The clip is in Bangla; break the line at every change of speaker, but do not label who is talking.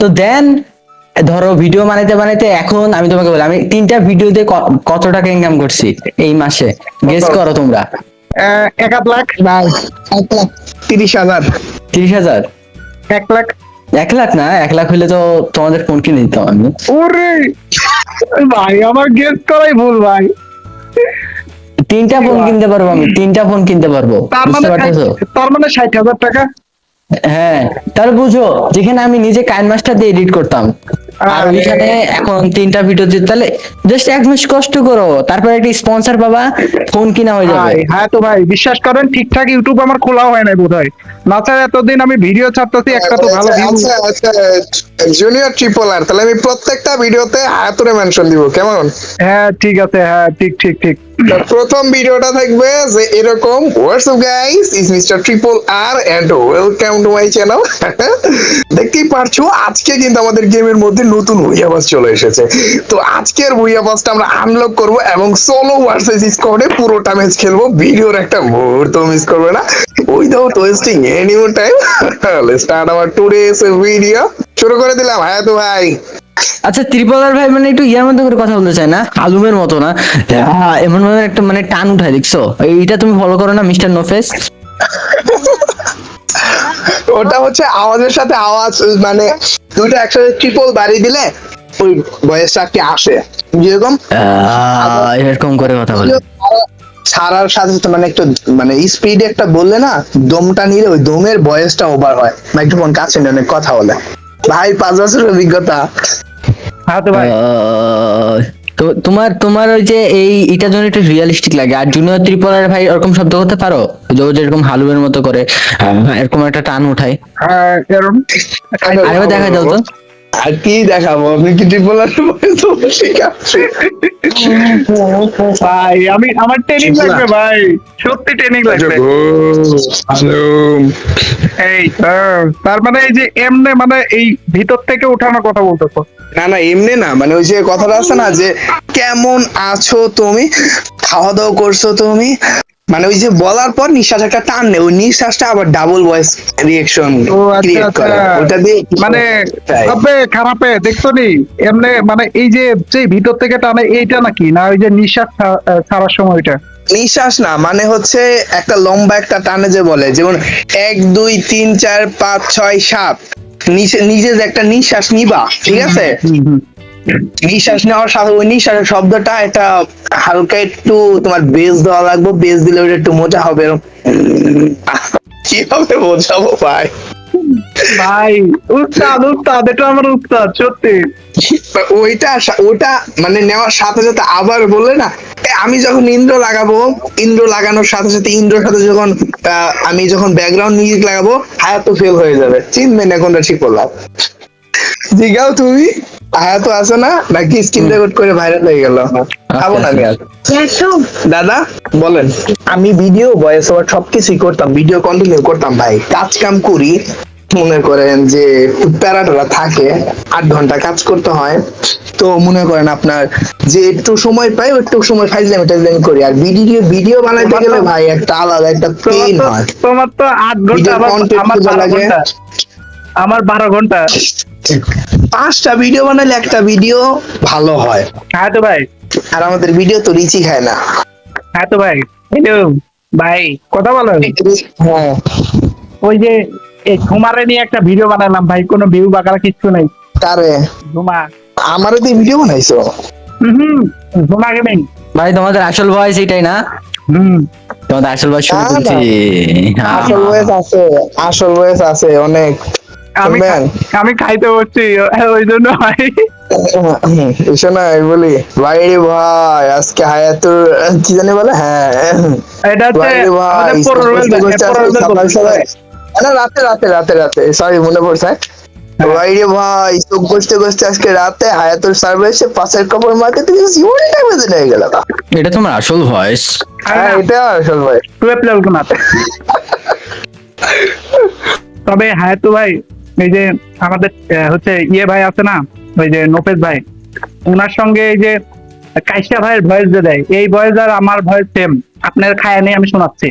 তো দেন ধরো ভিডিও বানাইতে বানাইতে এখন আমি তোমাকে বলি আমি তিনটা ভিডিওতে কত টাকা ইনকাম করছি এই মাসে? গেস করো তোমরা।
এক আধ লাখ
এক লাখ। তিরিশ হাজার।
তিরিশ হাজার?
এক লাখ।
এক লাখ না এক লাখ হলে তো তোমাদের ফোন কিনে দিতাম আমি।
ওরে! ভাই আমার গেস করাই ভুল ভাই।
তিনটা ফোন কিনতে পারব আমি তিনটা ফোন কিনতে পারব
তার মানে তার মানে ষাট হাজার টাকা।
হ্যাঁ তাহলে বুঝো যেখানে আমি নিজে কাইন মাস্টার দিয়ে এডিট করতাম। আর ওইখানে এখন তিনটা ভিডিও দিতে তাহলে জাস্ট এক মাস কষ্ট করো তারপর একটা স্পন্সর পাবা ফোন কিনা হয়ে যাবে।
হ্যাঁ তো ভাই বিশ্বাস করেন ঠিকঠাক ইউটিউব আমার খোলা হয় নাই বোধ হয় না স্যার এতদিন আমি ভিডিও ছাড়তেছি একটা তো ভালো ভিউ
আচ্ছা আচ্ছা জুনিয়র ট্রিপল আর তাহলে আমি প্রত্যেকটা ভিডিওতে হায়াতুরে মেনশন দিব কেমন?
হ্যাঁ ঠিক আছে হ্যাঁ ঠিক ঠিক ঠিক।
প্রথম ভিডিওটা থাকবে যে এরকম what's up guys is mister triple R and welcome to my channel দেখতেই পারছ আজকে কিন্তু আমাদের গেমের মধ্যে নতুন ভুইয়াবাস চলে এসেছে। তো আজকের ভুইয়াবাসটা আমরা আনলক করব এবং সোলো ভার্সেস স্কোয়াডে পুরোটা ম্যাচ খেলব। ভিডিওর একটা মুহূর্ত মিস করবে না। Without wasting any time let's start our today's video শুরু করে দিলাম হ্যাঁ তো ভাই।
আচ্ছা ত্রিপলার ভাই মানে একটু ইয়ার মধ্যে করে কথা বলতে চায় না? আলুমের মতো না? এমন ভাবে একটা মানে টান উঠায় দেখছ? এইটা তুমি ফলো করো না মিস্টার নোফেস?
ওটা হচ্ছে আওয়াজের সাথে আওয়াজ মানে দুটো একসাথে ট্রিপল বাড়ি দিলে ওই ভয়েসটা কি আসে। যেরকম
এরকম করে কথা বলে।
ছাড়ার সাথে সাথে মানে একটু মানে স্পিড একটা বললে না দমটা নিলে ওই দমের ভয়েসটা ওভার হয়। মাইক্রোফোন কাছে অনেক কথা বলে। ভাই পাঁচ বছরের অভিজ্ঞতা।
হ্যাঁ তো ভাই।
তোমার তোমার ওই যে এই এটা জন্য একটু রিয়েলিস্টিক লাগে। আর জুনিয়র ত্রিপুরার ভাই এরকম শব্দ করতে পারো? যেরকম হালুমের মতো করে এরকম একটা টান উঠায়।
হ্যাঁ
দেখা যাও তো।
আর কি দেখাবো আপনি কি ট্রিপলার ভয়েস শিখাচ্ছি
ভাই আমি আমার ট্রেনিং লাগবে ভাই। সত্যি ট্রেনিং লাগবে। এই তার মানে এই যে এমনে মানে এই ভিতর থেকে উঠানোর কথা বলতেছো?
না না এমনি না মানে ওই যে কথাটা আছে না যে কেমন আছো তুমি? খাওয়া দাওয়া করছ তুমি? মানে ওই যে বলার পর নিঃশ্বাস একটা টান নেই ওই নিঃশ্বাসটা আবার ডাবল ভয়েস রিয়েকশন ক্রিয়েট করে। ওটা দিয়ে
মানে তবে খারাপে দেখছ নি? এমনি মানে এই যে যে ভিতর থেকে টানে এইটা নাকি? না ওই যে নিঃশ্বাস ছাড়ার সময় ওইটা?
নিঃশ্বাস না মানে হচ্ছে একটা লম্বা একটা টানে যে বলে যেমন এক দুই তিন চার পাঁচ ছয় সাত। নিচে নিজে যে একটা নিঃশ্বাস নিবা ঠিক আছে? নিঃশ্বাস নেওয়ার সাথে ওই নিঃশ্বাসের শব্দটা এটা হালকা একটু তোমার বেস দেওয়া লাগবে বেস দিলে ওটা একটু মোটা হবে। কীভাবে বোঝাবো ভাই?
ভাই উস্তাদ উস্তাদ এটা আমার উস্তাদ সত্যি।
ওইটা ওটা মানে নেওয়ার সাথে সাথে আবার বললে না আমি যখন ইন্দ্র লাগাবো ইন্দ্র লাগানোর সাথে সাথে ইন্দ্রর সাথে যখন আহ, আমি যখন ব্যাকগ্রাউন্ড মিউজিক লাগাবো হায়াত ফেল হয়ে যাবে। চিনবে না কোনটা ঠিক করলাম জিগাও তুমি। হায়াত আছে না? নাকি স্ক্রিন রেকর্ড করে ভাইরাল হয়ে গেল? খাব না আমি আর দাদা বলেন। আমি ভিডিও ভয়েস ওভার সবকিছুই করতাম ভিডিও কন্টিনিউ করতাম ভাই। কাজ কাম করি মনে করেন যে একটু প্যারাটোরা থাকে আট ঘণ্টা কাজ করতে হয়। তো মনে করেন আপনার যে একটু সময় পাই একটু সময় ফাইজলামি টাইজলামি করি। আর ভিডিও ভিডিও বানাইতে গেলে ভাই একটা আলাদা একটা পেন হয়।
তোমার তো আট ঘণ্টা
লাগে।
আমার বারো ঘণ্টা।
পাঁচটা ভিডিও বানালে একটা ভিডিও ভালো হয়।
হ্যাঁ তো ভাই।
আর আমাদের ভিডিও তো রিচি খায় না।
হ্যাঁ তো ভাই। হ্যালো ভাই কথা বলো।
হ্যাঁ।
ওই যে এই ঝুমারে নিয়ে একটা ভিডিও বানালাম ভাই কোনো ভিউ বাগালা কিচ্ছু নেই।
কারে?
ঝুমা।
আমারও তো ভিডিও বানাইছো?
হুম ঝুমা গেমিং
ভাই তোমাদের আসল ভয়েস এটাই না?
হুম।
তোমাদের আসল ভয়েস শুরু করছি হ্যাঁ।
আসল বয়স আছে আসল বয়স আছে অনেক।
আমি
শুনবেন?
আমি খাইতে বসছি ওই জন্য ভাই
শোনা আমি বলি ভাই রে ভাই আজকে হায়াতুর কি জানি বলে হ্যাঁ।
এটা হচ্ছে
করতে করতে রাতে রাতে রাতে রাতে সরি মনে পড়ছে ভাই রে ভাই চোখ বসতে বসতে আজকে রাতে হায়াতুর সার্ভে এসে পাশের কাপড় মারতে তুই জীবনটা বেঁধে নিয়ে গেল
এটা তোমার আসল ভয়েস
হ্যাঁ এটা আসল ভাই
টুয়েলভ লেভেল কোনাতে তবে হ্যাঁ তো ভাই এই যে আমাদের হচ্ছে ইয়ে ভাই আছে না, ওই যে নোপেশ ভাই ওনার সঙ্গে এই যে কাইসা ভাইয়ের ভয়েস যে দেয়, এই ভয়েস আর আমার ভয়েস সেম আপনার খায়া নেই, আমি শোনাচ্ছি।